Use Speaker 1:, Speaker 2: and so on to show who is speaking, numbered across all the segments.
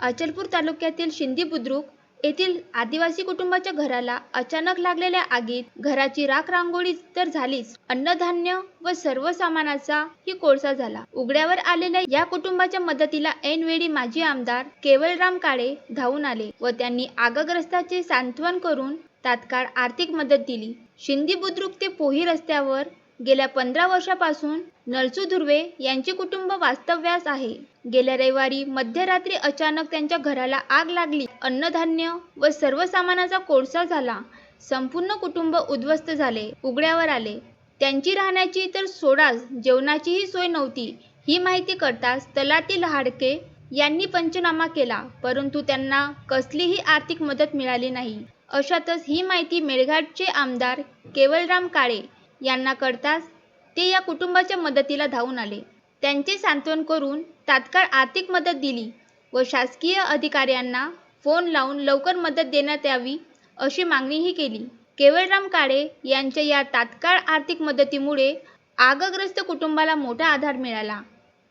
Speaker 1: अचलपूर तालुक्यातील शिंदी बुद्रुक येथील आदिवासी कुटुंबाच्या घराला अचानक लागलेल्या आगीत घराची राख रांगोळी तर झालीच. अन्नधान्य व सर्व सामानाचा ही कोळसा झाला. उघड्यावर आलेल्या या कुटुंबाच्या मदतीला ऐनवेळी माजी आमदार केवलराम काळे धावून आले व त्यांनी आगग्रस्ताचे सांत्वन करून तात्काळ आर्थिक मदत दिली. शिंदी बुद्रुक ते पोही रस्त्यावर गेल्या पंधरा वर्षापासून नरसू धुर्वे यांचे कुटुंब वास्तव्यास आहे. गेल्या रविवारी मध्यरात्री अचानक त्यांच्या घराला आग लागली. अन्नधान्य व सर्व सामानाचा कोळसा झाला. संपूर्ण कुटुंब उद्ध्वस्त झाले उघड्यावर आले. त्यांची राहण्याची तर सोडाच जेवणाचीही सोय नव्हती. ही माहिती करताच तलातील लहाडके यांनी पंचनामा केला परंतु त्यांना कसलीही आर्थिक मदत मिळाली नाही. अशातच ही माहिती मेळघाटचे आमदार केवलराम काळे यांना कळताच ते या कुटुंबाच्या मदतीला धावून आले. त्यांचे सांत्वन करून तात्काळ आर्थिक मदत दिली व शासकीय अधिकाऱ्यांना फोन लावून लवकर मदत देण्यात यावी अशी मागणीही केली. केवळराम काळे यांच्या या तात्काळ आर्थिक मदतीमुळे आगग्रस्त कुटुंबाला मोठा आधार मिळाला.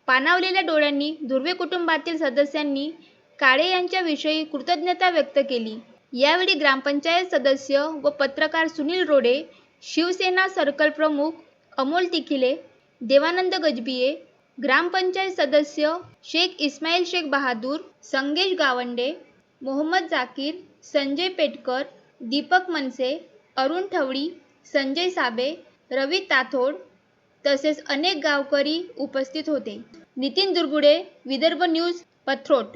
Speaker 1: पाणावलेल्या डोळ्यांनी धुर्वे कुटुंबातील सदस्यांनी काळे यांच्याविषयी कृतज्ञता व्यक्त केली. यावेळी ग्रामपंचायत सदस्य व पत्रकार सुनील रोडे शिवसेना सर्कल प्रमुख अमोल तिखिले देवानंद गजबिये ग्रामपंचायत सदस्य शेख इस्माईल शेख बहादूर संगेश गावंडे मोहम्मद जाकीर संजय पेटकर दीपक मनसे अरुण ठवळी संजय साबे रवी ताथोड तसेच अनेक गावकरी उपस्थित होते. नितीन दुर्गुडे विदर्भ न्यूज पथ्रोट.